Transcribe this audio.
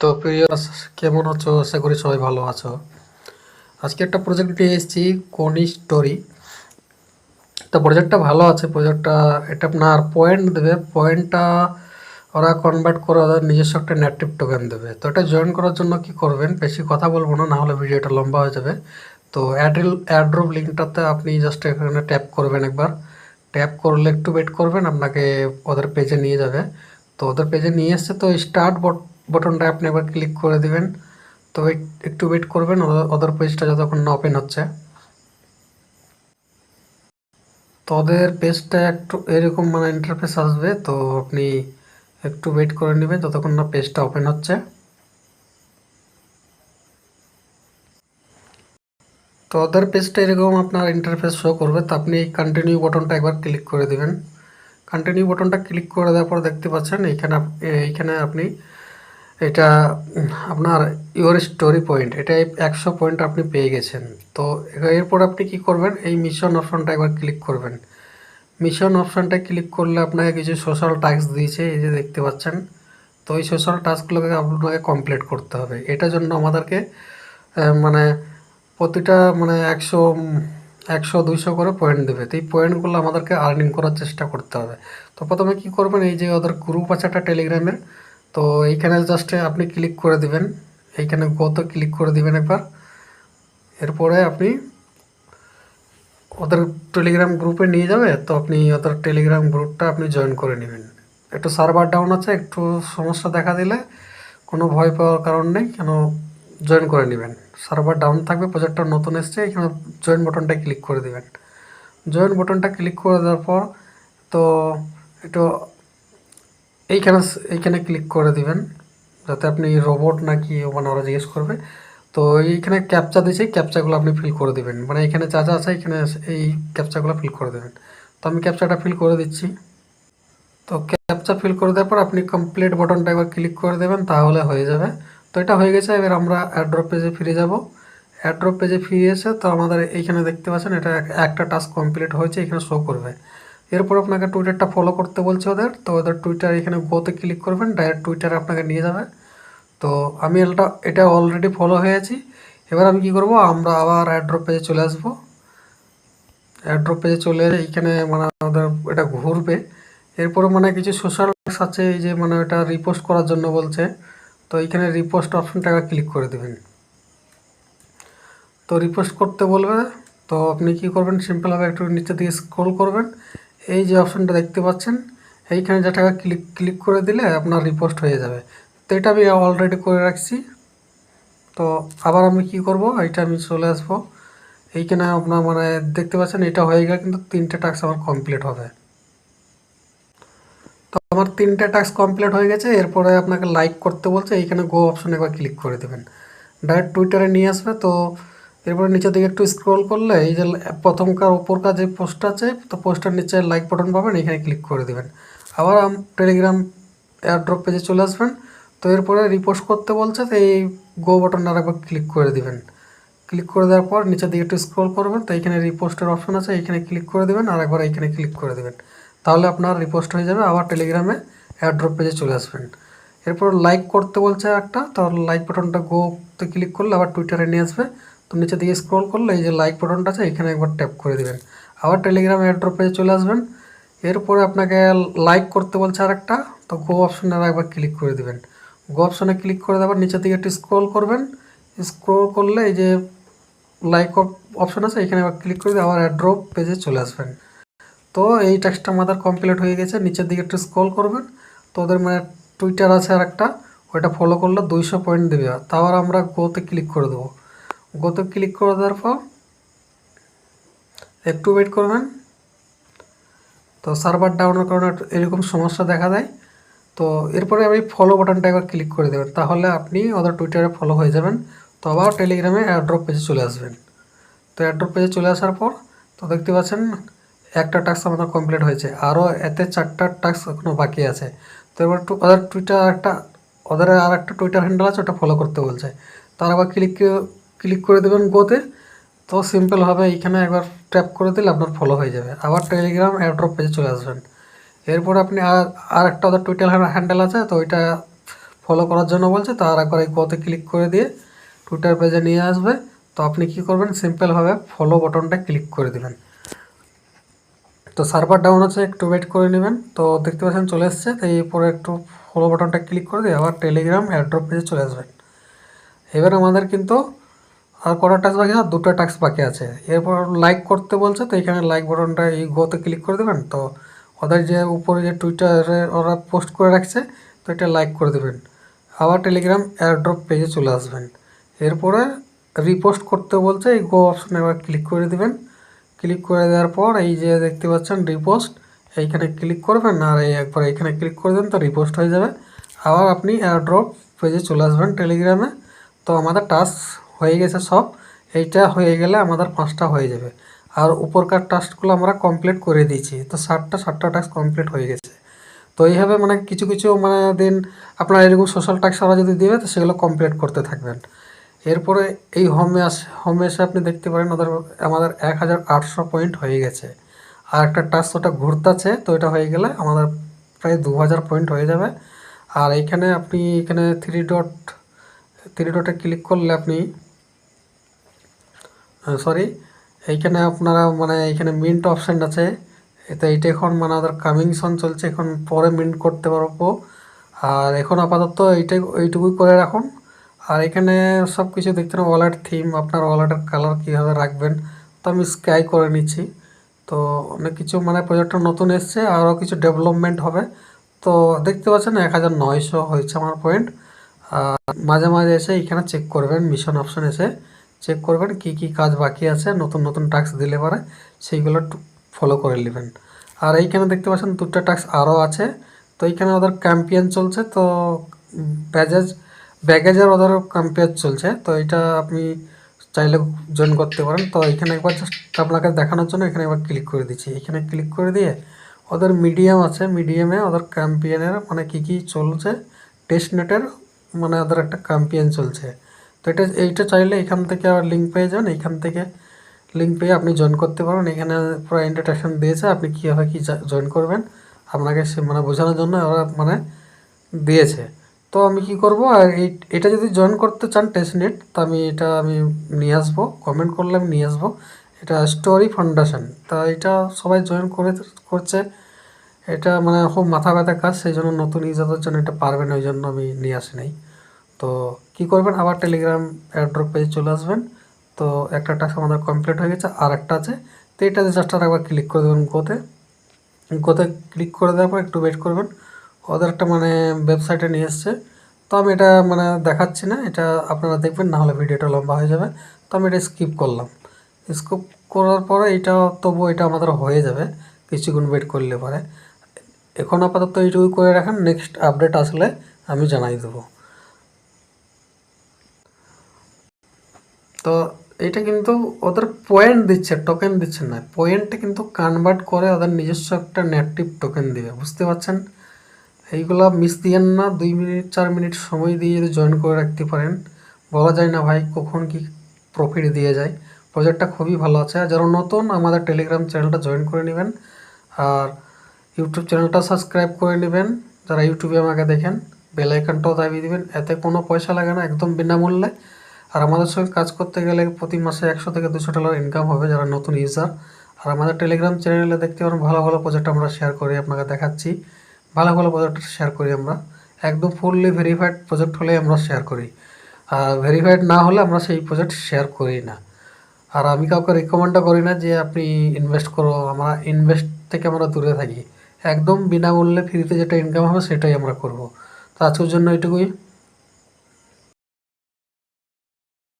তো প্রিয় কেমন আছো? আশা করি সবাই ভালো আছো। আজকে একটা প্রজেক্ট নিয়ে এসেছি কোনি স্টোরি তো প্রজেক্টটা ভালো আছে প্রজেক্টটা এটা আপনার পয়েন্ট দেবে। পয়েন্টটা ওরা কনভার্ট করে ওদের নিজস্ব একটা নেটিভ টোকেন দেবে। তো এটা জয়েন করার জন্য কি করবেন? বেশি কথা বলব না, নাহলে ভিডিওটা লম্বা হয়ে যাবে। তো অ্যাড্রিল অ্যাড্রপ লিঙ্কটাতে আপনি জাস্ট এখানে ট্যাপ করবেন একবার। ট্যাপ করলে একটু ওয়েট করবেন, আপনাকে ওদের পেজে নিয়ে যাবে। তো ওদের পেজে নিয়ে এসছে তো স্টার্ট বটনটা আপনি একবার ক্লিক করে দিবেন। তো একটু ওয়েট করবেন ওদের- পেজটা যতক্ষণ না ওপেন হচ্ছে। তো ওদের পেজটা একটু এরকম মানে ইন্টারফেস আসবে, তো আপনি একটু ওয়েট করে নেবেন যতক্ষণ না পেজটা ওপেন হচ্ছে। তো ওদের পেজটা এরকম আপনার ইন্টারফেস শো করবে, তো আপনি কন্টিনিউ বটনটা একবার ক্লিক করে দিবেন। কন্টিনিউ বটনটা ক্লিক করে দেওয়ার পর দেখতে পাচ্ছেন এইখানে এইখানে আপনি এটা, আপনার ইওর স্টোরি পয়েন্ট এটা একশো পয়েন্ট আপনি পেয়ে গেছেন। তো এরপর আপনি কি করবেন? এই মিশন অপশনটা একবার ক্লিক করবেন। মিশন অপশনটা ক্লিক করলে আপনাকে কিছু সোশ্যাল টাস্ক দিয়েছে, এই যে দেখতে পাচ্ছেন। তো এই সোশ্যাল টাস্কগুলোকে আপনাকে কমপ্লিট করতে হবে। এটার জন্য আমাদেরকে মানে প্রতিটা মানে একশো একশো, দুইশো করে পয়েন্ট দেবে। তো এই পয়েন্টগুলো আমাদেরকে আর্নিং করার চেষ্টা করতে হবে। তো প্রথমে কি করবেন? এই যে ওদের গ্রুপ আছে একটা টেলিগ্রামের তো এইখানে জাস্ট আপনি ক্লিক করে দিবেন। এইখানে গত ক্লিক করে দিবেন একবার। এরপরে আপনি ওদের টেলিগ্রাম গ্রুপে নিয়ে যাবে, তো আপনি ওদের টেলিগ্রাম গ্রুপটা আপনি জয়েন করে নেবেন। একটু সার্ভার ডাউন আছে, একটু সমস্যা দেখা দিলে কোনো ভয় পাওয়ার কারণ নেই, কেন জয়েন করে নেবেন। সার্ভার ডাউন থাকবে প্রজেক্টটা নতুন এসছে, এখানে জয়েন বাটনটা ক্লিক করে দেবেন। জয়েন বাটনটা ক্লিক করে দেওয়ার পর তো একটু এইখানে এইখানে ক্লিক করে দিবেন, যাতে আপনি রোবট নাকি মানে ওরা জিজ্ঞেস করবে। তো এইখানে ক্যাপচা দিয়েছে ক্যাপচাগুলো আপনি ফিল করে দিবেন। মানে এখানে যা যা আছে এখানে এই ক্যাপচাগুলো ফিল করে দেবেন। তো আমি ক্যাপচাটা ফিল করে দিচ্ছি। তো ক্যাপচা ফিল করে দেওয়ার পর আপনি কমপ্লিট বাটনটা একবার ক্লিক করে দেবেন, তাহলে হয়ে যাবে। তো এটা হয়ে গেছে, এবার আমরা অ্যাড্রপ পেজে ফিরে যাব। অ্যাড্রপ পেজে ফিরে এসে তো আমাদের এইখানে দেখতে পাচ্ছেন, এটা একটা টাস্ক কমপ্লিট হয়েছে, এখানে শো করবে। এরপর আপনাকে টুইটারটা ফলো করতে বলছে ওদের। তো ওদের টুইটার এখানে গোতে ক্লিক করবেন ডাইরেক্ট টুইটারে আপনাকে নিয়ে যাবে। তো আমি এটা এটা অলরেডি ফলো হয়েছি। এবার আমি কি করব, আমরা আবার অ্যাড্রপ পেজে চলে আসব। অ্যাড্রপ পেজে চলে এইখানে মানে আমাদের এটা ঘুরবে। এরপরে মানে কিছু সোশ্যাল আছে, এই যে মানে এটা রিপোস্ট করার জন্য বলছে। তো এইখানে রিপোস্ট অপশনটা ক্লিক করে দেবেন। তো রিপোস্ট করতে বলবে। তো আপনি কি করবেন সিম্পলভাবে একটু নিচে দিকে স্ক্রল করবেন। এই যে অপশনটা দেখতে পাচ্ছেন, এইখানে যেটা ক্লিক ক্লিক করে দিলে আপনার রিপোস্ট হয়ে যাবে। তো এটা আমি অলরেডি করে রাখছি। তো আবার আমি কি করব? এইটা আমি চলে আসব। এইখানে আপনার মানে দেখতে পাচ্ছেন, এটা হয়ে গেলে, কিন্তু তিনটে টাস্ক আমার কমপ্লিট হবে। তো আমার তিনটে টাস্ক কমপ্লিট হয়ে গেছে। এরপরে আপনাকে লাইক করতে বলছে। এইখানে গো অপশনে একবার ক্লিক করে দেবেন। ডাইরেক্ট টুইটারে নিয়ে আসবে। তো এরপরে নিচের দিকে একটু স্ক্রল করলে এই যে প্রথমকার ওপরকার যে পোস্ট আছে, তো পোস্টের নিচে লাইক বাটন পাবেন, এখানে ক্লিক করে দেবেন। আবার টেলিগ্রাম এয়ারড্রপ পেজে চলে আসবেন। তো এরপরে রিপোস্ট করতে বলছে, তো এই গো বাটন আর একবার ক্লিক করে দিবেন। ক্লিক করে দেওয়ার পর নিচের দিকে একটু স্ক্রল করবেন, তো এখানে রিপোস্টের অপশন আছে, এখানে ক্লিক করে দেবেন আর একবার এখানে ক্লিক করে দেবেন। তাহলে আপনার রিপোস্ট হয়ে যাবে, আবার টেলিগ্রামে এয়ারড্রপ পেজে চলে আসবেন। এরপর লাইক করতে বলছে একটা, তো লাইক বাটনটা গোতে ক্লিক করলে আবার টুইটারে নিয়ে আসবে। তো নিচে দিকে স্ক্রল করলে এই যে লাইক বাটনটা আছে, এখানে একবার ট্যাপ করে দেবেন। আবার টেলিগ্রাম এয়ারড্রপ পেজে চলে আসবেন। এরপরে আপনাকে লাইক করতে বলছে আর একটা তো গো অপশনে একবার ক্লিক করে দেবেন। গো অপশনে ক্লিক করে দেওয়ার নিচের দিকে একটু স্ক্রল করবেন। স্ক্রল করলে এই যে লাইক অপশন আছে, এখানে আবার ক্লিক করে আবার অ্যাড্রপ পেজে চলে আসবেন। তো এই টাস্কটা আমাদের কমপ্লিট হয়ে গেছে, নিচের দিকে একটু স্ক্রল করবেন। তো ওদের মানে টুইটার আছে আর একটা ওইটা ফলো করলে দুইশো পয়েন্ট দেবে। তারপর আমরা গোতে ক্লিক করে দেবো। গোতে ক্লিক করে দেওয়ার পর একটু ওয়েট করবেন। তো সার্ভার ডাউনের কারণে এরকম সমস্যা দেখা দেয়। তো এরপরে আমি ফলো বাটনটা একবার ক্লিক করে দেবেন। তাহলে আপনি ওদের টুইটারে ফলো হয়ে যাবেন। তো আবার টেলিগ্রামে অ্যাড্রপ পেজে চলে আসবেন। তো অ্যাড্রপ পেজে চলে আসার পর তো দেখতে পাচ্ছেন একটা টাস্ক আমাদের কমপ্লিট হয়েছে। আরও এতে চারটা টাস্ক এখনও বাকি আছে। তো এবার ওদের টুইটার একটা ওদের আর একটা টুইটার হ্যান্ডেল আছে, ওটা ফলো করতে বলছে। তার আবার ক্লিক ক্লিক করে দেবেন গোতে তো সিম্পল হবে, এইখানে একবার ট্যাপ করে দিলে আপনার ফলো হয়ে যাবে। আবার টেলিগ্রাম অ্যাড্রপ পেজে চলে আসবেন। এরপর আপনি আর একটা ওদের টুইটার হ্যান্ডেল আছে, তো ওইটা ফলো করার জন্য বলছে তার একবার এই গোতে ক্লিক করে দিয়ে টুইটার পেজে নিয়ে আসবে। তো আপনি কি করবেন সিম্পলভাবে ফলো বটনটা ক্লিক করে দিবেন। তো সার্ভার ডাউন আছে, একটু ওয়েট করে নেবেন। তো দেখতে পাচ্ছেন চলে এসছে, তো এরপরে একটু ফলো বাটনটা ক্লিক করে দিয়ে আবার টেলিগ্রাম অ্যাড্রপ পেজে চলে আসবেন। এবার আমাদের কিন্তু আর কটা টাস্ক বাকি আছে দুটো টাস্ক বাকি আছে। এরপর লাইক করতে বলছে, তো এখানে লাইক বাটনটা এই গোতে ক্লিক করে দেবেন, তো ওদের যে উপরে যে টুইটারে ওরা পোস্ট করে রাখছে, তো এটা লাইক করে দেবেন। আবার টেলিগ্রাম এয়ারড্রপ পেজে চলে আসবেন। এরপরে রিপোস্ট করতে বলছে, এই গো অপশনে এবার ক্লিক করে দেবেন। ক্লিক করে দেওয়ার পর এই যে দেখতে পাচ্ছেন রিপোস্ট এইখানে ক্লিক করবেন, আর এই একবার এখানে ক্লিক করে দেন তো রিপোস্ট হয়ে যাবে। আবার আপনি এয়ারড্রপ পেজে চলে আসবেন টেলিগ্রামে তো আমাদের টাস্ক হয়ে গেছে সব, এইটা হয়ে গেলে আমাদের পাঁচটা হয়ে যাবে। আর উপরকার টাস্কগুলো আমরা কমপ্লিট করে দিয়েছি, তো ষাটটা ষাটটা টাস্ক কমপ্লিট হয়ে গেছে। তো এইভাবে মানে কিছু কিছু মানে দিন আপনার এরকম সোশ্যাল টাস্ক ওরা যদি দেবে তো সেগুলো কমপ্লিট করতে থাকবেন। এরপরে এই হোমে আস হোমে এসে আপনি দেখতে পারেন ওদের, আমাদের এক হাজার আটশো পয়েন্ট হয়ে গেছে। আর একটা টাস্ক ওটা ঘুরতেছে, তো এটা হয়ে গেলে আমাদের প্রায় দু হাজার পয়েন্ট হয়ে যাবে। আর এইখানে আপনি এখানে থ্রি ডট থ্রি ডটে ক্লিক করলে আপনি সরি এইখানে আপনারা মানে এইখানে মিন্ট অপশান আছে। তো এইটা এখন মানে আমাদের কামিং সন চলছে, এখন পরে মিন্ট করতে পারব। আর এখন আপাতত এইটাই এইটুকুই করে রাখুন। আর এখানে সব কিছু দেখতে না ওয়ালেট থিম আপনার ওয়ালেটের কালার কীভাবে রাখবেন, তো আমি স্ক্যাই করে নিচ্ছি। তো অনেক কিছু মানে প্রজেক্টটা নতুন এসছে আরও কিছু ডেভেলপমেন্ট হবে। তো দেখতে পাচ্ছেন এক হাজার নয়শো হয়েছে আমার পয়েন্ট আর মাঝে মাঝে এসে এখানে চেক করবেন মিশন অপশন এসে। চেক করবেন কি কি কাজ বাকি আছে, নতুন নতুন টাস্ক দিলে পরে সেইগুলো ফলো করে নেবেন। আর এইখানে দেখতে পাচ্ছেন দুটো টাস্ক আরও আছে। তো এইখানে ওদের ক্যাম্পিয়ন চলছে, তো ব্যাজেজ ব্যাগেজের ওদের ক্যাম্পিয়ন চলছে। তো এটা আপনি চাইলে জয়েন করতে পারেন। তো এখানে একবার জাস্ট আপনাকে দেখানোর জন্য এখানে একবার ক্লিক করে দিচ্ছি। এখানে ক্লিক করে দিয়ে ওদের মিডিয়াম আছে। মিডিয়ামে ওদের ক্যাম্পিয়নের মানে কী কী চলছে? টেস্ট নেটের মানে ওদের একটা ক্যাম্পিয়ন চলছে। এটা, এইটা চাইলে এখান থেকে আর লিঙ্ক পেয়ে যান এইখান থেকে লিঙ্ক পেয়ে আপনি জয়েন করতে পারেন এখানে পুরো ইন্টারটেকশন দিয়েছে, আপনি কীভাবে কী জয়েন করবেন, আপনাকে সে মানে বোঝানোর জন্য ওরা মানে দিয়েছে। তো আমি কি করব, আর এটা যদি জয়েন করতে চান টেস্ট নেট তো আমি এটা আমি নিয়ে আসব। কমেন্ট করলে আমি নিয়ে আসব। এটা স্টোরি ফাউন্ডেশন তা এটা সবাই জয়েন করে, করছে। এটা মানে খুব মাথা ব্যথা কাজ, সেই জন্য নতুন ইউজারদের জন্য এটা পারবে না ওই জন্য আমি নিয়ে আসি নাই। তো কি করবেন? আবার টেলিগ্রাম অ্যাড্রপ পেজে চলে আসবেন। তো একটা টাস্ক আমাদের কমপ্লিট হয়ে গেছে আর একটা আছে। তো এটাতে জাস্ট আর একবার ক্লিক করে দেবেন গোতে। গোতে ক্লিক করে দেওয়ার পর একটু ওয়েট করবেন। ওদের একটা মানে ওয়েবসাইটে নিয়ে এসছে। তো আমি এটা মানে দেখাচ্ছি না, এটা আপনারা দেখবেন, না হলে ভিডিওটা লম্বা হয়ে যাবে। তো আমি এটা স্কিপ করলাম। স্কিপ করার পরে এটা তবু এটা আমাদের হয়ে যাবে, কিছুক্ষণ ওয়েট করলে পরে। এখন আপাতত এইটুকু করে রাখেন নেক্সট আপডেট আসলে আমি জানাই দেবো। তো এটা কিন্তু ওদের পয়েন্ট দিচ্ছে টোকেন দিচ্ছে না। পয়েন্টটা কিন্তু কনভার্ট করে ওদের নিজস্ব একটা নেটিভ টোকেন দিবে, বুঝতে পারছেন? এইগুলো মিস দিয়েন না, দুই মিনিট, চার মিনিট সময় দিয়ে যদি জয়েন করে রাখতে পারেন, বলা যায় না ভাই কখন কি প্রফিট দিয়ে যায়। প্রজেক্টটা খুবই ভালো আছে, আর যারা নতুন, আমাদের টেলিগ্রাম চ্যানেলটা জয়েন করে নেবেন, আর ইউটিউব চ্যানেলটা সাবস্ক্রাইব করে নেবেন। যারা ইউটিউবে আমাকে দেখেন বেল আইকনটাও দাবিয়ে দিবেন, এতে কোনো পয়সা লাগে না, একদম বিনামূল্যে। আর আমাদের সঙ্গে কাজ করতে গেলে প্রতি মাসে একশো থেকে দুশো ডলার ইনকাম হবে যারা নতুন ইউজার আর আমাদের টেলিগ্রাম চ্যানেলে দেখতে পারেন, ভালো ভালো প্রজেক্ট আমরা শেয়ার করি, আপনাকে দেখাচ্ছি। ভালো ভালো প্রজেক্ট শেয়ার করি আমরা। একদম ফুললি ভেরিফাইড প্রজেক্ট হলে আমরা শেয়ার করি। আর ভেরিফাইড না হলে আমরা সেই প্রজেক্ট শেয়ার করি না। আর আমি কাউকে রিকমেন্ডও করি না যে আপনি ইনভেস্ট করো। আমরা ইনভেস্ট থেকে আমরা দূরে থাকি। একদম বিনামূল্যে ফ্রিতে যেটা ইনকাম হবে সেটাই আমরা করব। তো আজকের জন্য এটুকুই